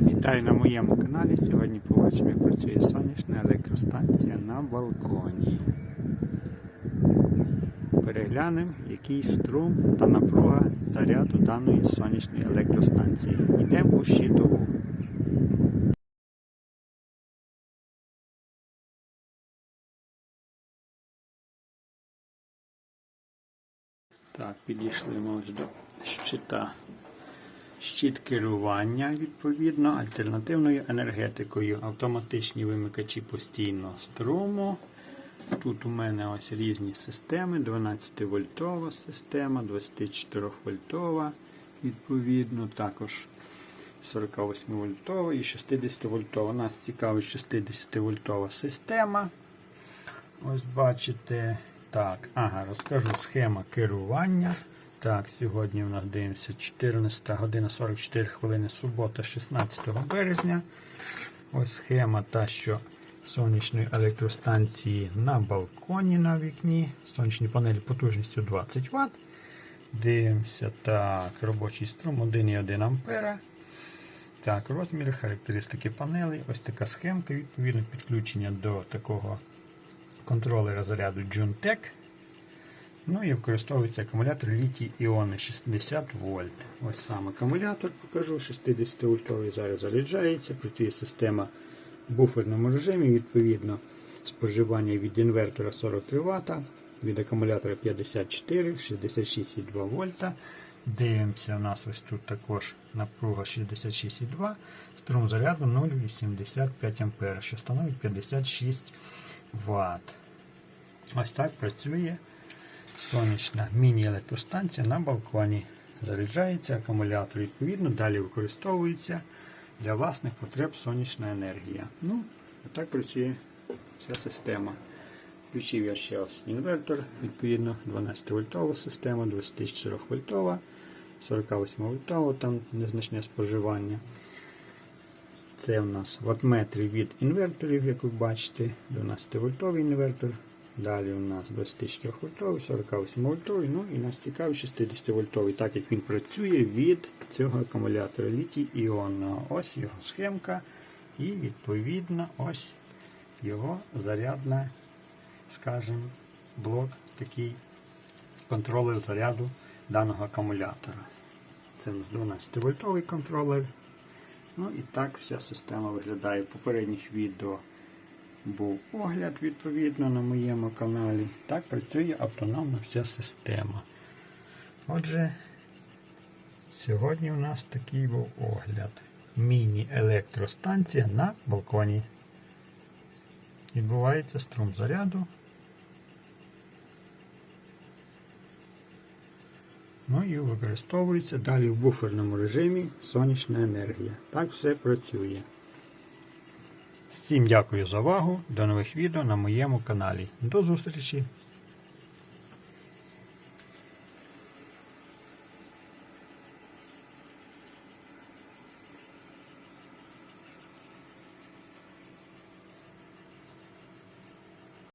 Вітаю на моєму каналі. Сьогодні побачимо, як працює сонячна електростанція на балконі. Переглянемо, який струм та напруга заряду даної сонячної електростанції. Йдемо у щитову. Так, підійшли ми до щита. Щит керування, відповідно, альтернативною енергетикою, автоматичні вимикачі постійного струму. Тут у мене ось різні системи: 12 вольтова система, 24 вольтова, відповідно, також 48 вольтова і 60 вольтова. Нас цікавить 60 вольтова система. Ось бачите. Так, ага, розкажу схема керування. Так, сьогодні в нас дивимося 14 година 44 хвилини, субота, 16 березня. Ось схема та, що сонячної електростанції на балконі на вікні. Сонячні панелі потужністю 20 Вт. Дивимося, так, робочий струм 1,1 ампера. Так, розміри, характеристики панелей. Ось така схемка, відповідно, підключення до такого контролера заряду Juntec. Ну і використовується акумулятор літій іони 60 вольт. Ось сам акумулятор покажу, 60 вольтовий зараз заряджається, працює система в буферному режимі, відповідно, споживання від інвертора 43 Вт, від акумулятора 54, 66,2 вольта. Дивимося, у нас ось тут також напруга 66,2, струм заряду 0,85 А, що становить 56 Вт. Ось так працює сонячна міні-електростанція на балконі. Заряджається акумулятор, відповідно, далі використовується для власних потреб сонячна енергія. Ну, так працює ця система. Включив я ще ось інвертор, відповідно, 12 вольтова система, 24 вольтова, 48 вольтова, там незначне споживання. Це в нас ватметри від інверторів, як ви бачите, 12 вольтовий інвертор. Далі у нас 24 вольтовий, 48 вольтовий, ну і нас цікавий 60 вольтовий, так як він працює від цього акумулятора літій іонного. Ось його схемка. І відповідно ось його зарядна, скажімо, блок, такий контролер заряду даного акумулятора. Це 12 вольтовий контролер. Ну і так вся система виглядає в попередніх відео був огляд відповідно на моєму каналі. Так працює автономна вся система. Отже, сьогодні у нас такий був огляд. Міні-електростанція на балконі. Відбувається струм заряду. Ну і використовується далі в буферному режимі сонячна енергія. Так все працює. Всім дякую за увагу. До нових відео на моєму каналі. До зустрічі!